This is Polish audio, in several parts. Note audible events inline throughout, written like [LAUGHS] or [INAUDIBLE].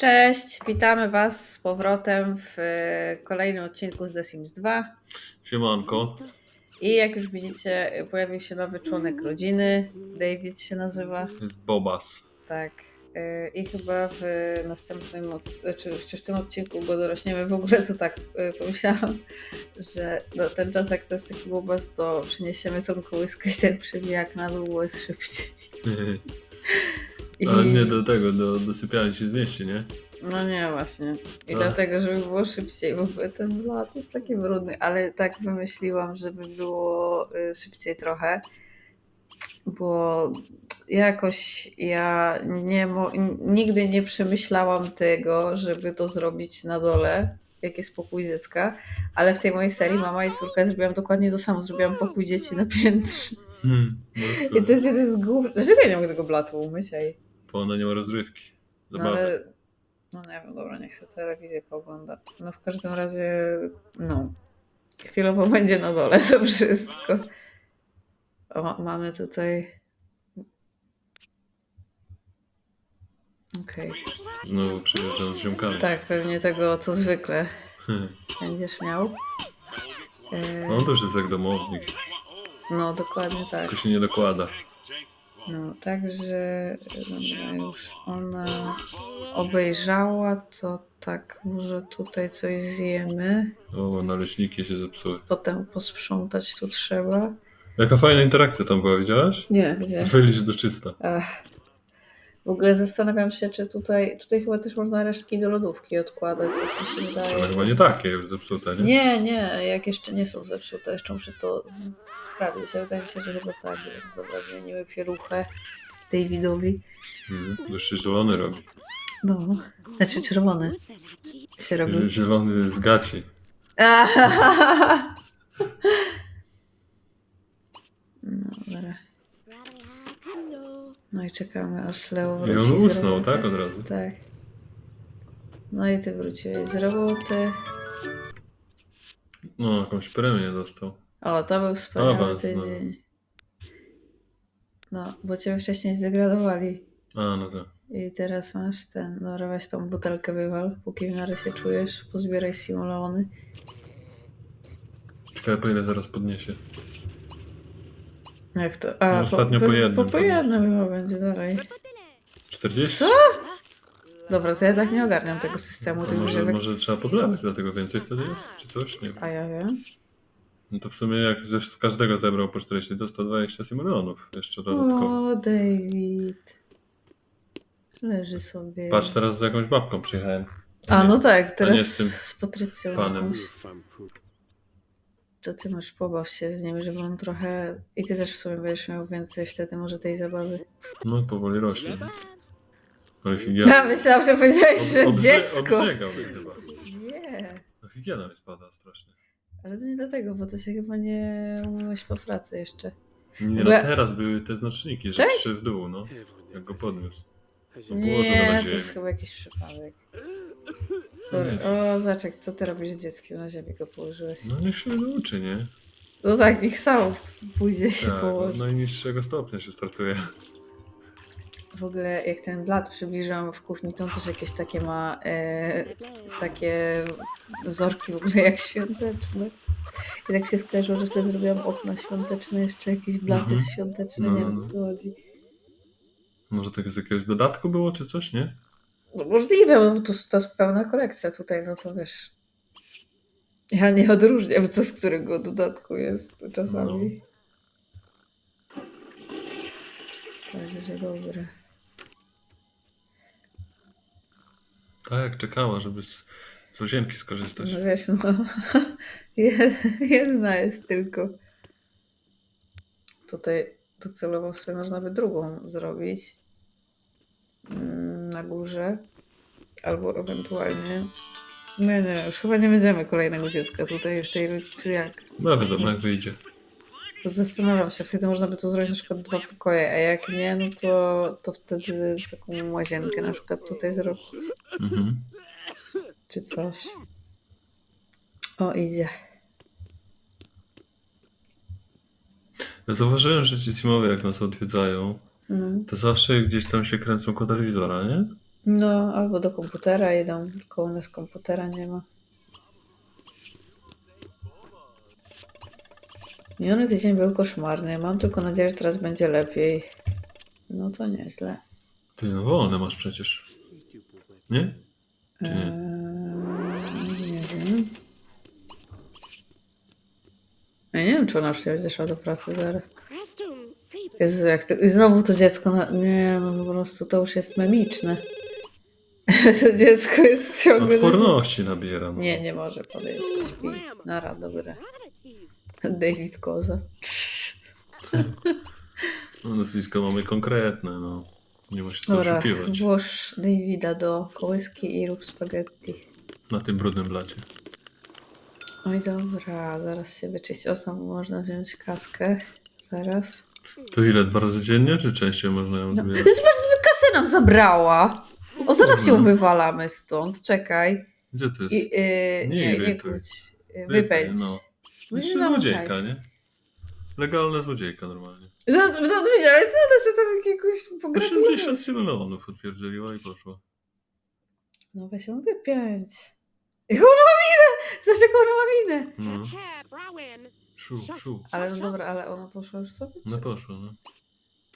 Cześć, witamy Was z powrotem w e, kolejnym odcinku z The Sims 2. Siemanko. I jak już widzicie, pojawił się nowy członek rodziny. David się nazywa. Jest Bobas. Tak. E, I chyba w następnym, czy jeszcze w tym odcinku, bo dorośniemy w ogóle, to tak e, pomyślałam, że no, ten czas, jak to jest taki bobas, to przyniesiemy tą kołyskę i ten przybijak na dół, bo jest szybciej. [LAUGHS] Ale nie do tego, do, do sypialni się zmieści, nie? No nie, właśnie. I No. dlatego, żeby było szybciej, bo ten lat jest taki brudny, ale tak wymyśliłam, żeby było y, szybciej trochę, bo jakoś ja nie mo- nigdy nie przemyślałam tego, żeby to zrobić na dole, jak jest pokój dziecka, ale w tej mojej serii mama i córka zrobiłam dokładnie to samo, zrobiłam pokój dzieci na piętrze. Hmm. No, I to jest jeden z głów... Dlaczego ja nie mogę tego blatu umyć, ej? Bo ona nie ma rozrywki. No Zabawy. ale, no nie wiem, dobra, niech się telewizję poogląda. No w każdym razie, no, chwilowo [LAUGHS] będzie na dole to wszystko. O, mamy tutaj... Okej, Znowu przyjeżdżam z ziomkami. tak, pewnie tego, co zwykle [LAUGHS] będziesz miał. E, No on też jest jak domownik. no, dokładnie tak. Tylko się nie dokłada. No, także dobra, już ona obejrzała, to tak, może tutaj coś zjemy. O, naleśniki się zepsuły. Potem posprzątać tu trzeba. Jaka fajna interakcja tam była, widziałaś? Nie, gdzie? Wyliś do czysta. Ach. W ogóle zastanawiam się, czy tutaj, tutaj chyba też można resztki do lodówki odkładać, jak mi się wydaje. Ale chyba nie takie już zepsute, nie? Nie, nie, jak jeszcze nie są zepsute, jeszcze muszę to sprawdzić. Ale Wydaje mi się, że chyba tak. Dobra, zmieniły pieluchę Davidowi. Hmm. To jeszcze zielony robi. No, znaczy czerwony się robi. Zielony z gaci. [LAUGHS] No, dobra. No i czekamy aż Leo I wróci on z usnął, roboty. tak? Od razu. Tak. No i ty wróciłeś z roboty. No, jakąś premię dostał. O, to był wspaniały Awans, no. tydzień. No, bo cię wcześniej zdegradowali. A, no tak. I teraz masz ten, no weź tą butelkę wywal, póki w miarę się czujesz. Pozbieraj simulony. Ciekawe po ile teraz podniesie. Jak to? A, No, ostatnio po jednym Po, po jednym chyba będzie dalej. 40? Co? Dobra, to ja tak nie ogarniam tego systemu To tych może, grzywek. może trzeba podlewać, dlatego więcej wtedy jest? Czy coś? Nie wiem. A ja wiem. No to w sumie jak ze, z każdego zebrał po 40, to 120 milionów jeszcze dodatkowo. O, David. Leży sobie. Patrz, teraz z jakąś babką przyjechałem. A no tak, a teraz nie z tym z Patrycją. panem. jakąś. To ty masz pobaw się z nim, żeby on trochę... I ty też w sumie będziesz miał więcej wtedy może tej zabawy. No powoli rośnie. Ale Ja higiena. myślałam, że powiedziałeś, że Obrze- dziecko. Chyba. Nie, No higiena mi spada strasznie. ale to nie dlatego, bo to się chyba nie umyłeś po pracy jeszcze. Nie no, ogóle- teraz były te znaczniki, że Tak? trzy w dół, no. Jak go podniósł. No położę go na Nie, to jest chyba jakiś przypadek. No nie o, Zaczek, co ty robisz z dzieckiem? Na ziemi go położyłeś. No niech się nauczy, nie? No tak, niech sam pójdzie się Tak, od położy. najniższego stopnia się startuje. W ogóle jak ten blat przybliżyłam w kuchni, to on też jakieś takie ma e, takie wzorki w ogóle jak świąteczne. I tak się skojarzyło, że wtedy zrobiłam okna świąteczne, jeszcze jakieś blaty Mhm. świąteczne, No, nie no, wiem no. co chodzi. Może tak z jakiegoś dodatku było, czy coś, nie? No możliwe, no bo to, to jest pełna kolekcja tutaj, no to wiesz. Ja nie odróżniam, co z którego dodatku jest czasami. Także dobre. Tak, jak czekała, żeby z, z łazienki skorzystać. No wiesz, no. [LAUGHS] jed- Jedna jest tylko. Tutaj docelowo sobie można by drugą zrobić. mm, Na górze. Albo ewentualnie. No nie, nie, już chyba nie będziemy kolejnego dziecka tutaj w tej, czy jak? No wiadomo, jak wyjdzie. Zastanawiam się, wtedy można by tu zrobić na przykład dwa pokoje, a jak nie, no to, to wtedy taką łazienkę na przykład tutaj zrobić, Mhm. czy coś. O, idzie. Ja zauważyłem, że ci Simowie jak nas odwiedzają, No. to zawsze gdzieś tam się kręcą koło telewizora, nie? No, albo do komputera idą, tylko u nas komputera nie ma. Miniony tydzień był koszmarny. Mam tylko nadzieję, że teraz będzie lepiej. No to nieźle. Ty, no wolne masz przecież. Nie? Czy nie? Eee, nie wiem. Ja nie wiem, czy ona szła do pracy zaraz. Jezu, jak to... I znowu to dziecko, na... nie no po prostu to już jest memiczne. Że [LAUGHS] to dziecko jest ciągle... Odporności nabiera. No. Nie, nie może podejść, śpi. Nara, dobre. David Koza. [LAUGHS] No, nazwiska mamy konkretne, no. Nie ma się co Dobra, oszukiwać włóż Davida do kołyski i rób spaghetti. na tym brudnym blacie. Oj dobra, zaraz się wyczyść. O, można wziąć kaskę. Zaraz. To ile? Dwa razy dziennie, czy częściej można ją No. zbierać? Zobacz, żeby kasę nam zabrała. O, zaraz ją wywalamy stąd. Czekaj. Gdzie to jest? I, yy, Nie nie, nie irytuj. kłóć. Yy, Wypij, Wypędź. No. No Jeszcze nie dam złodziejka, nie? Legalna złodziejka normalnie. No, no, no widziałeś, to ona sobie tam jakiegoś pogratuluje. 80 milionów odpierdzieliła i poszła. No weź ją wypiąć. Jaką ona ma minę! Zobacz, jaką ona ma minę! No. Szu, szu. Ale no dobra, ale ona poszła już sobie? No poszła, no.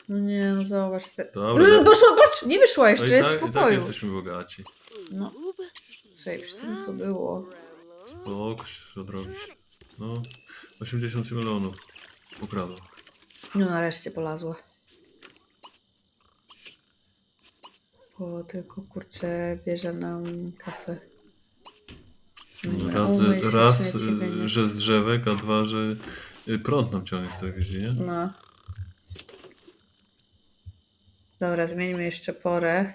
No nie, no zobacz. Te... Dobra. Yy, poszła, patrz! Nie wyszła jeszcze, jest w tak, I tak pokoju. jesteśmy bogaci. No, słuchaj, przy tym co było. Spoko się odrobić. No. 80 milionów. Ukradła. No nareszcie polazła. Bo tylko kurczę bierze nam kasę. Raz, raz y, że z drzewek, a dwa, że y, prąd nam ciągnie z telewizji, nie? No. Dobra, zmieńmy jeszcze porę.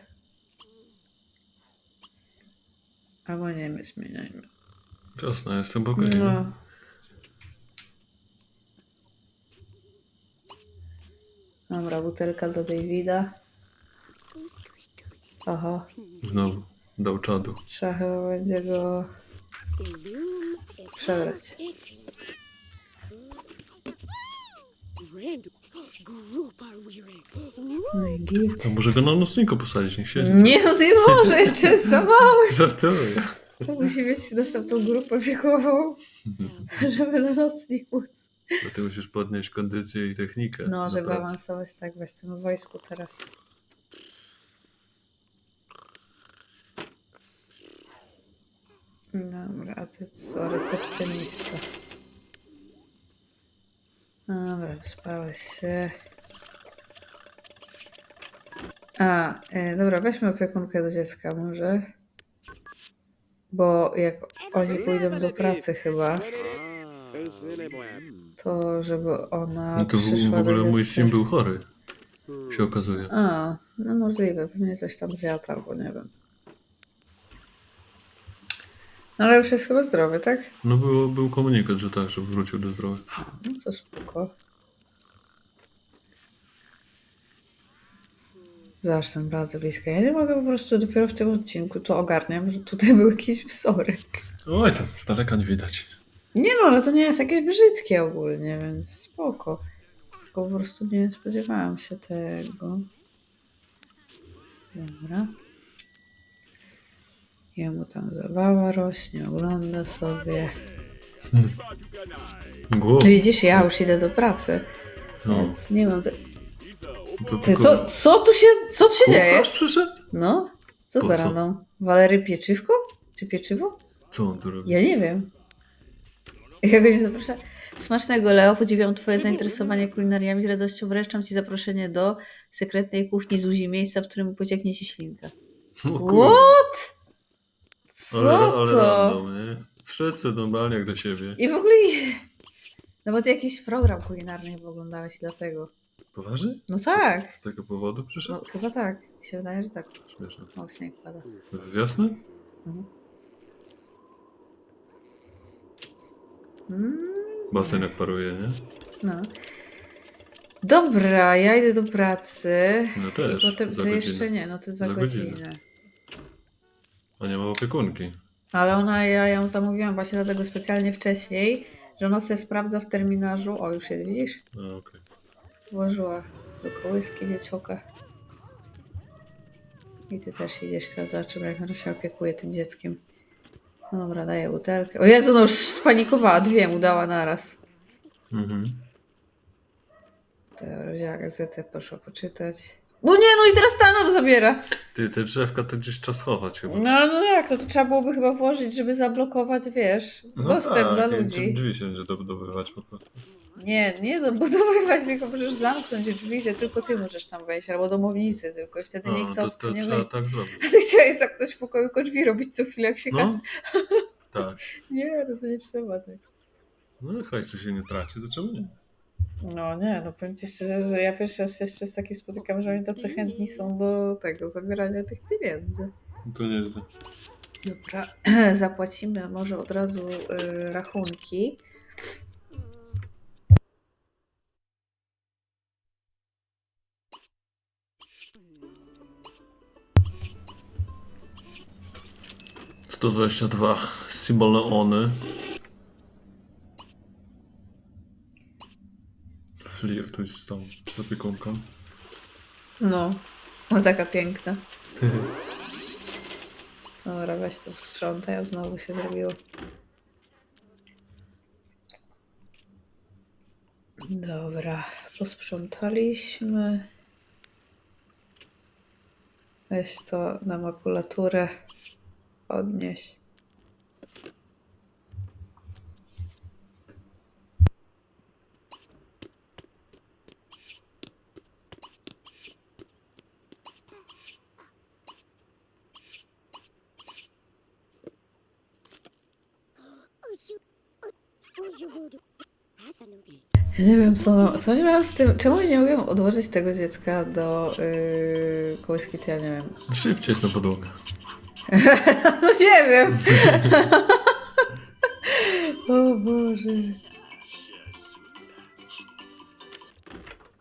Albo nie, my zmieniajmy. Jasne, jestem bogaty. No. Dobra, butelka do Davida. Oho, Znowu. Dał czadu. trzeba chyba będzie go przebrać. No i git. Może go na nocniku posadzić, niech siedzi. Nie, no ty może, jeszcze jest za mały. [LAUGHS] Żartuję. Musi mieć następną grupę wiekową, żeby na nocnik móc. Bo ty musisz podnieść kondycję i technikę. No, żeby pracy. awansować tak, bo jestem w wojsku teraz. Dobra, a ty co? Recepcjonista. Dobra, wyspałeś się. A, e, dobra, weźmy opiekunkę do dziecka może. Bo jak oni pójdą do pracy chyba, to żeby ona No to w, przyszła w ogóle do mój dziecka. sim był chory, się okazuje. A, no możliwe, pewnie coś tam zjadł albo nie wiem. No ale już jest chyba zdrowy, tak? No było, był komunikat, że tak, że wrócił do zdrowia. No to spoko. Zobacz tam bardzo blisko. Ja nie mogę po prostu dopiero w tym odcinku to ogarniam, że tutaj był jakiś wzorek. Oj, tam z daleka nie widać. Nie no, ale to nie jest jakieś brzydkie ogólnie, więc spoko. Tylko po prostu nie spodziewałam się tego. Dobra. Jemu tam zabawa rośnie, ogląda sobie. Głowa. Widzisz, ja już idę do pracy, No, więc nie mam... Do... Ty, co, co tu się, co tu się dzieje? Przyszedł? No, co Po za co? raną? Walery pieczywko? Czy pieczywo? Co on tu robi? Ja nie wiem. Ja go nie zaproszę. Smacznego, Leo. Podziwiam Twoje zainteresowanie kulinariami. Z radością wręczam Ci zaproszenie do sekretnej kuchni Zuzi, miejsca, w którym pocieknie Ci ślinka. What? Co Ale, ale to? random, nie? Sobie normalnie jak do siebie. I w ogóle... [LAUGHS] No bo Ty jakiś program kulinarny chyba oglądałeś dlatego. Poważnie? No tak. Z, z tego powodu przyszedł? No chyba tak. Mi się wydaje, że tak. Śmieszne. O, śnieg pada. W wiosnę? Mhm. Mm, Basen jak paruje, nie? no. Dobra, ja idę do pracy. No też. I potem za to godzinę. jeszcze nie, no to za, Za godzinę. godzinę. A nie ma opiekunki. Ale ona, ja ją zamówiłam właśnie dlatego specjalnie wcześniej, że ona sobie sprawdza w terminarzu. O, już jest, widzisz? A, okej. Włożyła do kołyski dziecioka. I ty też idziesz teraz zobaczymy, jak ona się opiekuje tym dzieckiem. No dobra, daję butelkę. O Jezu, no już spanikowała, dwie mu dała naraz. Mhm. Dobra, wzięła gazetę, poszła poczytać. No nie, no i teraz ta nam zabiera. Ty, te drzewka to gdzieś trzeba schować chyba. No ale no jak, to, to trzeba byłoby chyba włożyć, żeby zablokować, wiesz, dostęp dla No tak, i ludzi. Drzwi się będzie dobudowywać po prostu. Nie, nie dobudowywać, [LAUGHS] tylko możesz zamknąć drzwi, że tylko ty możesz tam wejść, albo domownicy tylko i wtedy nikt to, obcy to nie trzeba wejdzie. tak zrobić. A ty chciałeś zamknąć w pokoju, drzwi robić co chwilę, jak się No, kas... tak. [LAUGHS] Nie, no to nie trzeba tak. No hajsu się nie traci, to czemu nie? No nie, no powiem ci szczerze, że ja pierwszy raz się jeszcze z takim spotykam, że oni tacy chętni są do tego, zabierania tych pieniędzy. To nieźle. Dobra, [CLEARS THROAT] zapłacimy może od razu y, rachunki. Sto dwadzieścia dwa Flirtuj z tą opiekunką. No, o taka piękna. Dobra, weź to sprzątaj, a znowu się zrobiło. Dobra, posprzątaliśmy. Weź to na makulaturę. Odnieś. Ja nie wiem, co, co nie miałam z tym. Czemu nie mogłem odłożyć tego dziecka do yy, kołyski, to ja nie wiem. Szybciej jest na podłogę. [LAUGHS] No nie wiem. [LAUGHS] o Boże.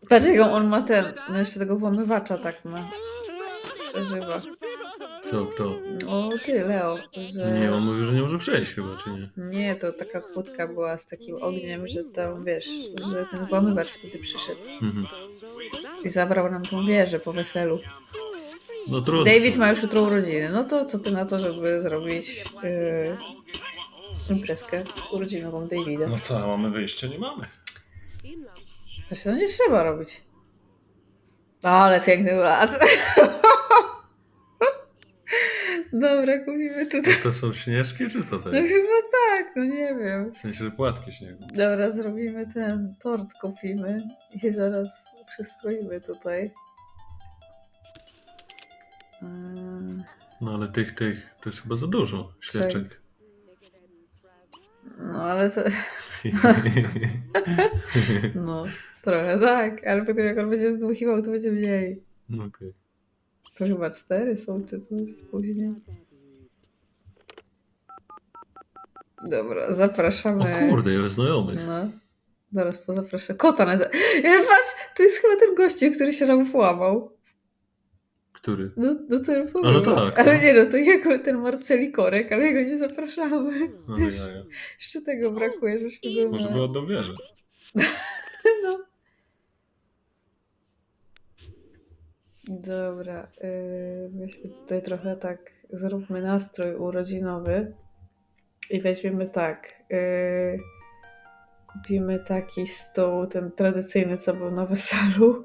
Patrz, jaką on ma ten. No jeszcze tego włamywacza tak ma. Przeżywa. Co, kto? O, ty, Leo. Że... Nie, on mówił, że nie może przejść chyba, czy nie? Nie, to taka kłódka była z takim ogniem, że tam wiesz, że ten włamywacz wtedy przyszedł Mhm. i zabrał nam tą wieżę po weselu. No trudno. David ma już jutro urodziny. No to co ty na to, żeby zrobić yy, imprezkę urodzinową Davida? No co, a mamy wyjście? Nie mamy. Znaczy, no nie trzeba robić. Ale piękny blat. [LAUGHS] Dobra, kupimy tutaj. To są śnieżki, czy co to No jest? chyba tak, no nie wiem. W sensie, że płatki śniegu. Dobra, zrobimy ten tort, kupimy i zaraz przystroimy tutaj. No ale tych, tych, to jest chyba za dużo świeczek. No ale to, [LAUGHS] no, trochę tak, ale potem jak on będzie zdmuchiwał, to będzie mniej. No okej. To chyba cztery są, czy coś później. Dobra, zapraszamy. O kurde, ile znajomych. No. Zaraz pozaproszę. Kota na. Ja, patrz, to jest chyba ten gościu, który się nam włamał. Który? No, no ten A no tak, Ale no. nie no, to jego ten Marceli Korek, ale jego nie zapraszamy. No jaja. Jeszcze tego brakuje, żeśmy go... Może by oddał wieżę. No. Dobra, yy, weźmy tutaj trochę tak, zróbmy nastrój urodzinowy i weźmiemy tak, yy, kupimy taki stół, ten tradycyjny, co był na weselu.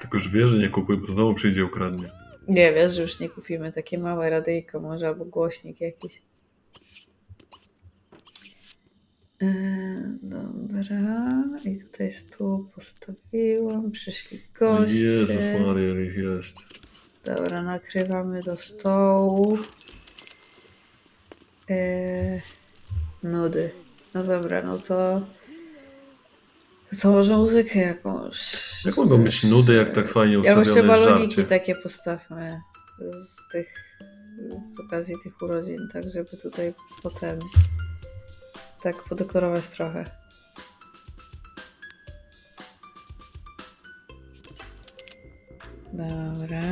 Tylko już wieżę nie kupuj, bo znowu przyjdzie ukradnie. Nie, wiesz, że już nie kupimy takie małe radyjko może, albo głośnik jakiś. Yy, dobra, i tutaj stół postawiłam, przyszli goście. Jezus Maria, ich jest. Dobra, nakrywamy do stołu. Yy, nudy. No dobra, no to. to Co może muzykę jakąś? Jak mogą być nudy, jak tak fajnie jeszcze ustawione jest baloniki żarcie? takie postawmy z tych, z okazji tych urodzin, tak żeby tutaj potem tak podekorować trochę. Dobra.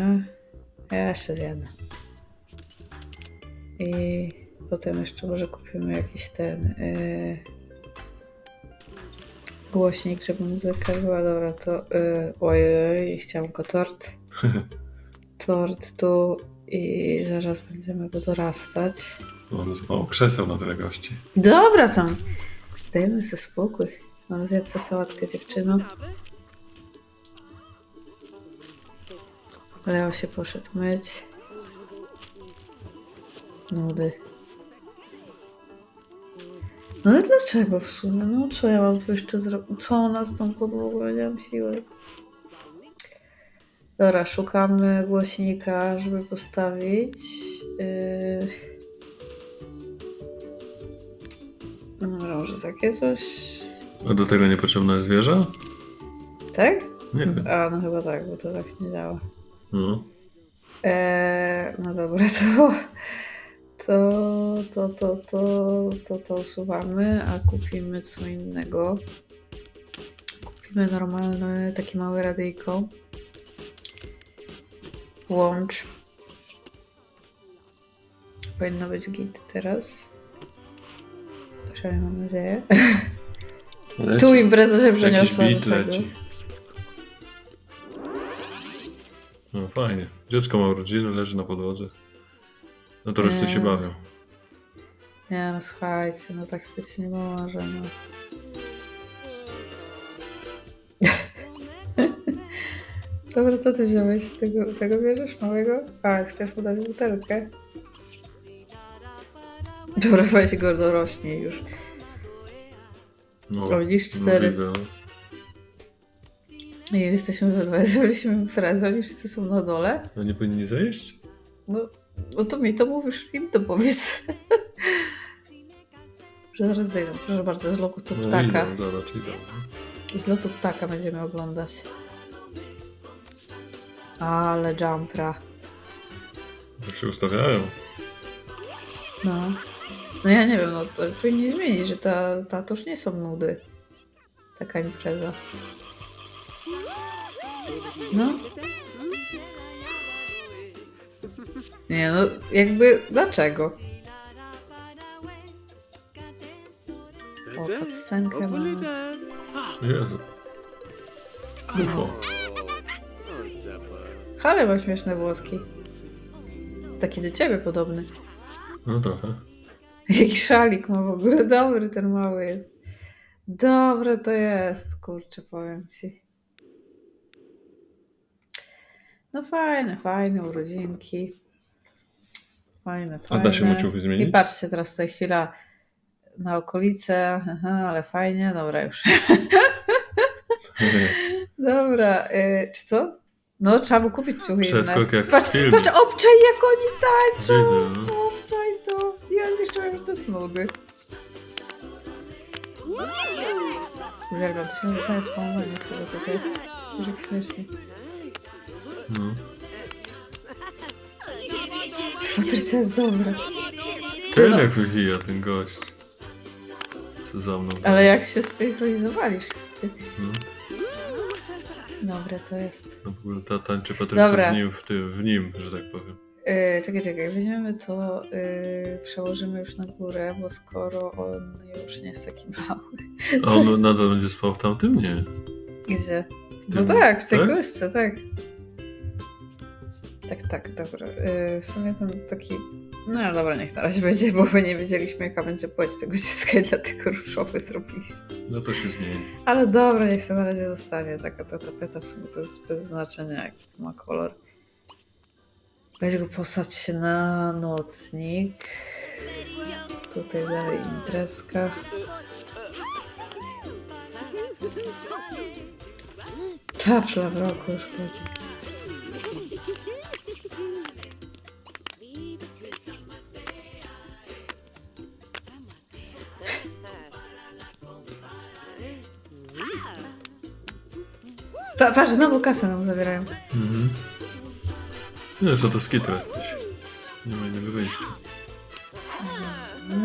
Ja jeszcze zjadę. I potem jeszcze może kupimy jakiś ten yy, głośnik, żeby muzyka była. Dobra, to yy, ojej, chciałam go tort. [LAUGHS] tort tu i zaraz będziemy go dorastać. O, krzeseł na tyle gości. Dobra tam, dajmy sobie spokój. Mam zjadł sałatkę dziewczyno. Leo się poszedł myć. Nudy. No ale dlaczego w sumie? No co ja mam tu jeszcze zrobić? Co ona z tą podłogą? Ja nie mam siły. Dobra, szukamy głośnika, żeby postawić. Yy... może takie coś. A do tego niepotrzebna jest wieża? Tak? Nie wiem. A, no chyba tak, bo to tak nie działa. No. Eee, no dobra, [LAUGHS] to to, to, to, to, to, to usuwamy, a kupimy co innego. Kupimy normalne, takie małe radyjko. Łącz. Powinno być git teraz. Przynajmniej mam nadzieję. Leci. Tu impreza się Jakiś przeniosła do beat leci. No fajnie. Dziecko ma urodziny, leży na podłodze. No to reszty się bawią. Nie no słuchajcie, no tak być nie może, no. [LAUGHS] Dobra, co ty wziąłeś? Tego, tego bierzesz małego? A, chcesz mu dać butelkę? Dobra, weź go dorośnie już. No, O, widzisz, no cztery. widzę, no. I jesteśmy we dwa, zrobiliśmy imprezę, oni wszyscy są na dole. A nie powinni zejść? No, no to mi to mówisz, im to powiedz. Że [LAUGHS] zaraz zejdą, proszę bardzo, z lotu No ptaka. idą, zaraz idą. Z lotu ptaka będziemy oglądać. Ale jumpra. Jak się ustawiają. No. No ja nie wiem, no to powinni zmienić, że ta, ta to już nie są nudy. Taka impreza. No. Nie no, jakby dlaczego? O, cutscenkę mamy. Jezu. UFO. Ale ma śmieszne włoski. Taki do ciebie podobny. No trochę. Jaki szalik ma w ogóle. Dobry ten mały jest. Dobre to jest, kurczę, powiem ci. No fajne, fajne urodzinki. Fajne, A fajne. da się mu ciuchy I zmienić? patrzcie teraz tutaj chwila na okolice. Aha, ale fajnie. Dobra, już. [LAUGHS] Dobra, y, czy co? No, trzeba mu kupić ciuchy inne. Przeskok jak w Patrz, patrz, obczaj jak oni tańczą! Widzę, no. To! Ja jeszcze mam te snudy. Uwielbiam, to się nazywa połamania sobie tutaj. Wiesz, jak śmiesznie. No. Patrycja jest dobra. Ten jak wywija ten gość. Co za mną. Ale jak się zsynchronizowali wszyscy. No. Dobre to jest. No w ogóle ta tańczy Patrycja Dobra. z nim w tym, w nim, że tak powiem. Yy, czekaj, czekaj, weźmiemy to, yy, przełożymy już na górę, bo skoro on już nie jest taki mały. A on nadal będzie spał w tamtym? Nie. Gdzie? No tak, w tej tak? kostce, tak. Tak, tak, dobra. Yy, w sumie ten taki. No dobra, niech na razie będzie, bo my nie wiedzieliśmy, jaka będzie płeć tego dziecka i dlatego różowy zrobiliśmy. No to się zmieni. Ale dobra, niech sobie na razie zostanie taka ta tapeta, w sumie to jest bez znaczenia, jaki to ma kolor. Weź go posadź się na nocnik. Tutaj dalej imprezka. Tapszla w roku już chodzi. Pa, patrz, znowu kasę nam zabierają. Mhm. Nie, że to skitu jakieś. Nie ma innego wyjścia. No.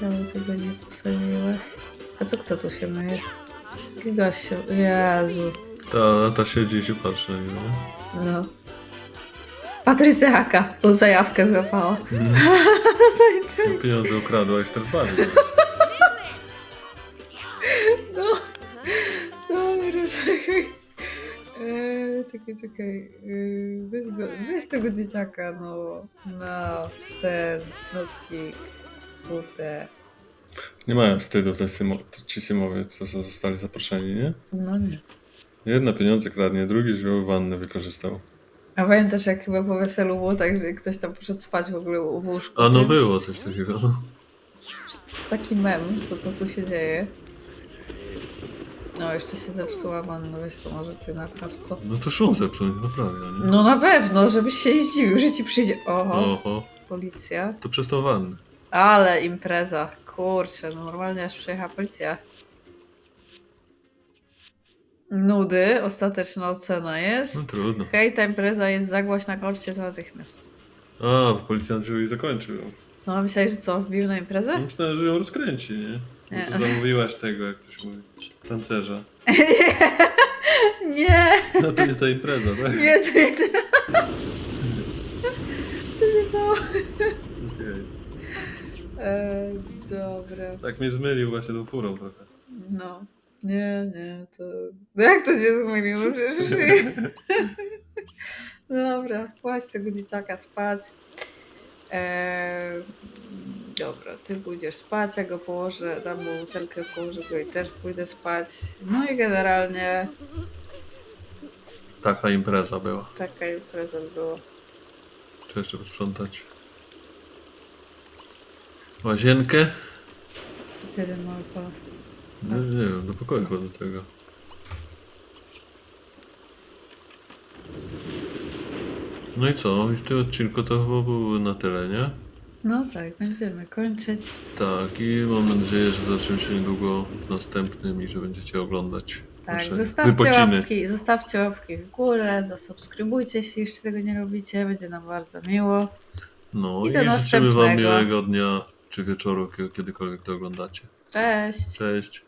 Czemu tego nie posadziłaś? A co kto tu się myje? Gigasiu, Jezu. Ta lata siedzi i się patrzy nie? No. Patrycja Haka, bo zajawkę złapała. Mhm. [LAUGHS] Tańczy. Pieniądze ukradła i się teraz bawi. Czekaj, czekaj. Yy, weź, go, weź tego dzieciaka, no, na ten nocnik. Kurde. Nie mają wstydu te symo, ci symowie, co zostali zaproszeni, nie? No nie. Jedna pieniądze kradnie, drugi wziął wannę, wykorzystał. A pamiętasz, jak chyba po weselu było tak, że ktoś tam poszedł spać w ogóle w łóżku? A no tym? było coś takiego. To jest taki mem, to co tu się dzieje. No, jeszcze się zepsuła wanna, weź to może ty napraw, co? No to szum zepsuł, naprawia, nie? No na pewno, żebyś się nie zdziwił, że ci przyjdzie. Oho, Oho, policja. to przez tą wannę. Ale impreza. Kurczę, no normalnie aż przyjechała policja. Nudy, ostateczna ocena jest. No trudno. Hej, ta impreza jest za głośna, kończcie to natychmiast. A, policjant już i zakończył. No a myślałeś, że co, wbił na imprezę? Myślałem, że ją rozkręci, nie? Nie. Może zamówiłaś tego, jak ktoś mówi, tancerza. [LAUGHS] nie, No to nie ta impreza, tak? nie, to nie to. To nie to. Okej. E, dobra. Tak mnie zmylił właśnie tą furą trochę. No. Nie, nie, to... No jak to się zmienił? No przecież... [LAUGHS] [LAUGHS] Dobra, kładź tego dzieciaka spać. Eee, dobra, ty pójdziesz spać, ja go położę, dam mu butelkę, położę go i też pójdę spać. No i generalnie Taka impreza była. taka impreza była. Czy jeszcze posprzątać? Łazienkę? Co ty ten mały palat? Nie, nie wiem, do pokoju chyba do tego. No i co? I w tym odcinku to chyba było na tyle, nie? No tak, będziemy kończyć. Tak, i mam nadzieję, że zobaczymy się niedługo w następnym i że będziecie oglądać Tak, nasze zostawcie wypociny. łapki, zostawcie łapki w górę, zasubskrybujcie, jeśli jeszcze tego nie robicie, będzie nam bardzo miło. No I i, do życzymy wam miłego dnia czy wieczoru, kiedy- kiedykolwiek to oglądacie. Cześć! Cześć!